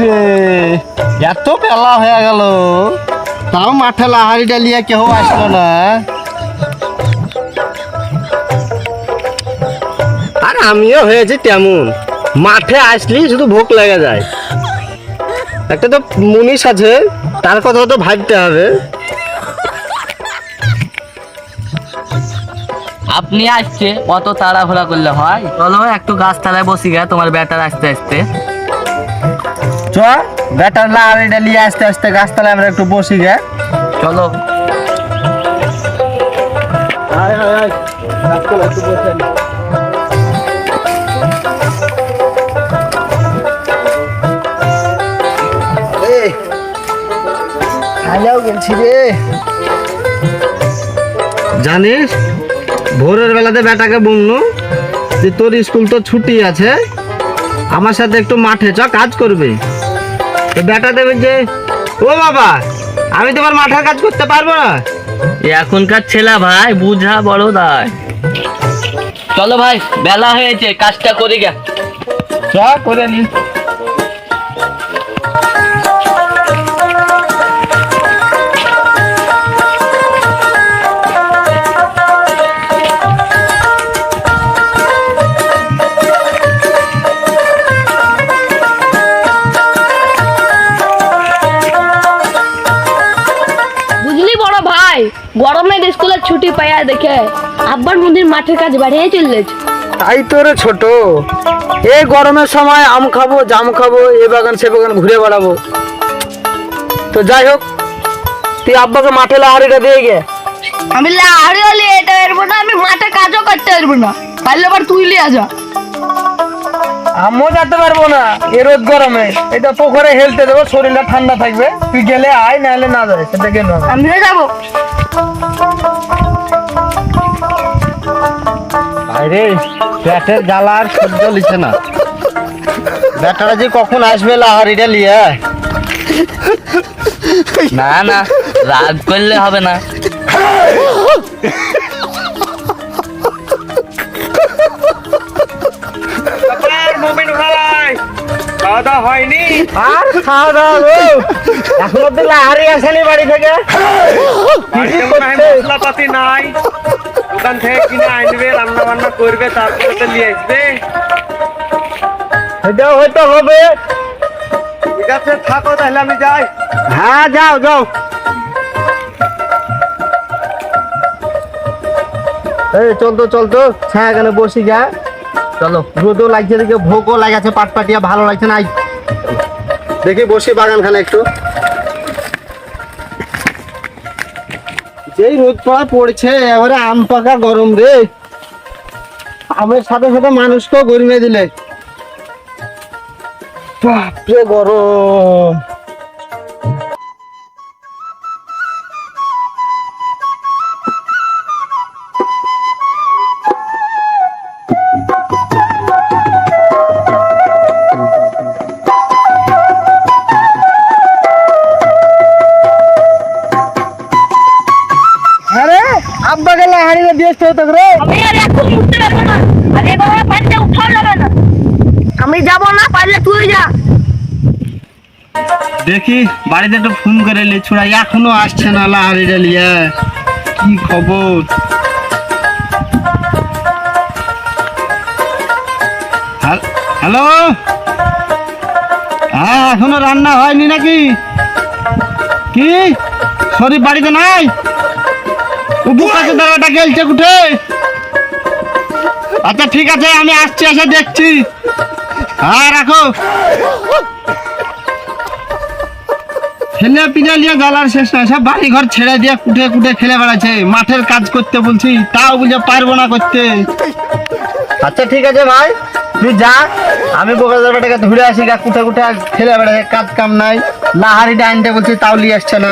রে। এত বেলা হয়ে গেল। তাও মাঠে লাহারি ডালিয়া কেউ আসলো না। আর আমিও হয়েছি তেমন। মাঠে আসলি শুধু ভোগ লেগে যায়। একটা তো মুনিশ আছে তার কথা তো ভাবতে হবে। আপনি আসছে অত তাড়াহুড়া করলে হয়। চলো একটু গাছ গাছতলায় বসি গে তোমার ব্যাটার আসতে আসতে। চ বেটার লাহারি ডালিয়া আস্তে আস্তে গাছতলায় আমরা একটু বসি গে। চলো। গেছি রে। জানিস ভোরের বেলাতে বেটাকে বললু যে তোর স্কুল তো ছুটি আছে আমার সাথে একটু মাঠে চ কাজ করবে। বেটা দেবেন যে ও বাবা আমি তোমার মাথার কাজ করতে পারব না। এখনকার ছেলা ভাই বুঝা বড় দায়। চলো ভাই বেলা হয়েছে কাজটা করি গে করে নি। গরমের স্কুলের ছুটি পাইয়া দেখে আব্বার মন্দির মাঠের কাজ বাড়িয়ে চললেছে তাই তো রে ছোট। এই গরমের সময় আম খাব জাম খাব এ বাগান সে বাগান ঘুরে বেড়াবো। তো যাই হোক তুই আব্বাকে মাঠে লাহারিটা দিয়ে গে। আমি লাহারি হলে এটা পারব না আমি মাঠে কাজও করতে পারব না। পারলে আবার তুই লিয়ে যা। আমিও যেতে পারব না এ রোদ গরমে। এটা পুকুরে হেলতে দেবো শরীরটা ঠান্ডা থাকবে। তুই গেলে আয় না হলে না যায় সেটা কেন আমিও যাব। আরে পেটের জ্বালা আর সহ্য লিছে না। ব্যাটারা যে কখন আসবে লাহারিটা লিয়ে না না রাগ করলে হবে না। আর খাওয়া দাওয়া গো এখন অব্দি লাহারি আসেনি বাড়ি থেকে। কি করছে? মশলাপাতি নাই। দোকান থেকে কিনে আনবে রান্না বান্না করবে তারপরে তো নিয়ে আসবে। হয়তো হবে। ঠিক আছে থাকো তাহলে আমি যাই। হ্যাঁ যাও যাও। এই চল তো চল তো। হ্যাঁ? বসি চলো। রোদও লাগছে দেখে, ভোগও লাগাছে পাট পাটিয়া ভালো লাগছে না। দেখি বসি বাগানখানে একটু। যেই রোদ পড়া পড়ছে, এবারে আম পাকা গরম রে। আমের সাথে সাথে মানুষকেও গরমে দিলে। বাপরে গরম। আমি যাবে না। আমি যাব না পারলে তুই যা। দেখি বাড়িতে একটু ফোন করে লি ছুড়া এখনও আসছে না লাহারি ডালিয়া। কি খবর? হ্যালো হ্যাঁ এখনও রান্না হয়নি নাকি? কি? শরীর বাড়িতে নাই? গেলছে কুঠে। আচ্ছা ঠিক আছে, আমি আসছি, এসে দেখছি। হ্যাঁ রাখো। নিয়ে গলার শেষ সব বাড়ি ঘর ছেড়ে দিয়ে কুটে কুটে খেলে বেড়াচ্ছে। মাঠের কাজ করতে বলছি, তাও বুঝে পারব না করতে। আচ্ছা ঠিক আছে ভাই, তুই যা, আমি বোকাদার বেটাকে ধরে আসি, গা কুটে কুটে খেলে বেড়াচ্ছে, কাজ কাম নাই। লাহারিটা আনতে বলছি, তাও নিয়ে আসছে না।